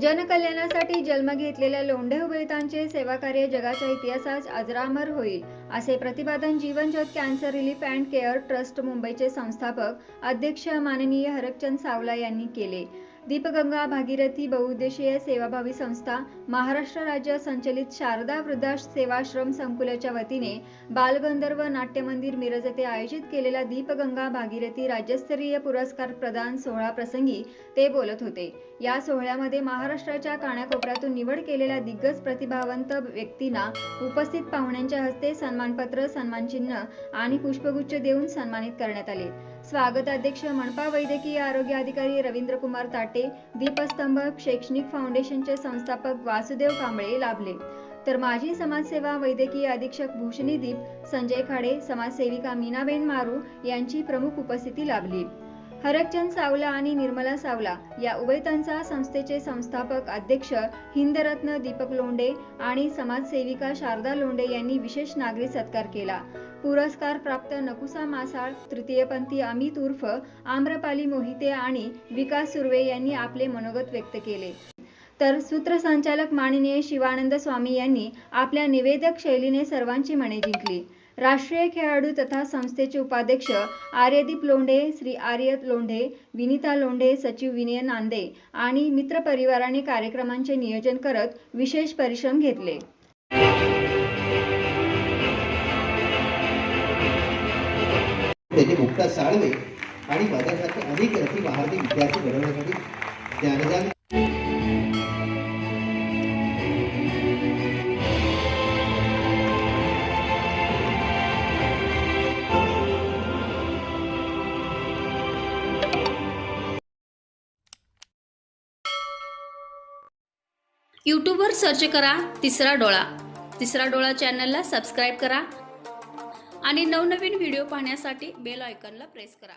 जनकल्याणासाठी जन्म घेतलेल्या लोंढे उभयतांचे सेवाकार्य जगाच्या इतिहासात अजरामर होईल असे प्रतिपादन Jeevanjyot cancer relief and care trust मुंबईचे संस्थापक अध्यक्ष माननीय हरकचंद सावला यांनी केले. दीपगंगा भागीरथी बहुउद्देशीय सेवाभावी संस्था महाराष्ट्र राज्य संचलित शारदा वृद्धाश सेवाश्रम संकुलाच्या वतीने बालगंधर्व नाट्यमंदिर मिरज येथे आयोजित केलेला दीपगंगा भागीरथी राज्यस्तरीय पुरस्कार प्रदान सोहळा प्रसंगी ते बोलत होते. या सोहळ्यामध्ये महाराष्ट्राच्या कानाकोपऱ्यातून निवड केलेल्या दिग्गज प्रतिभावंत व्यक्तींना उपस्थित पाहुण्यांच्या हस्ते सन्मानपत्र सन्मानचिन्ह आणि पुष्पगुच्छ देऊन सन्मानित करण्यात आले. स्वागताध्यक्ष मनपा वैद्यकीय आरोग्य अधिकारी रवींद्र कुमार ताटे दीपस्तंभ शैक्षणिक फाउंडेशनचे संस्थापक वासुदेव कांबळे लाभले. तर माजी समाजसेवा वैद्यकीय अधीक्षक भूषणी दीप संजय खाडे समाजसेविका मीनाबेन मारू यांची प्रमुख उपस्थिती लाभली. हरकचंद सावला आणि निर्मला सावला या उभयतांचा संस्थेचे संस्थापक अध्यक्ष हिंदरत्न दीपक लोंडे आणि समाजसेविका शारदा लोंडे यांनी विशेष नागरी सत्कार केला. पुरस्कार प्राप्त नकुसा मासाळ तृतीयपंथी अमित उर्फ आम्रपाली मोहिते आणि विकास सुर्वे यांनी आपले मनोगत व्यक्त केले. तर सूत्रसंचालक माननीय शिवानंद स्वामी यांनी आपल्या निवेदक शैलीने सर्वांची मने जिंकली. राष्ट्रीय खेळाडू तथा संस्थेचे उपाध्यक्ष आर्यदीप लोंढे श्री आर्य लोंढे विनिता लोंढे सचिव विनय नांदे आणि मित्रपरिवाराने कार्यक्रमांचे नियोजन करत विशेष परिश्रम घेतले. मुक्ता साळवे आणि माझ्यासारखे अनेक रथी महारथी विद्यार्थी घडवण्यासाठी ज्ञानदान यूट्यूबवर सर्च करा तिसरा डोळा. तिसरा डोळा चॅनलला सबस्क्राईब करा. आणि नवनवीन व्हिडिओ पाहण्यासाठी बेल आयकॉनला प्रेस करा.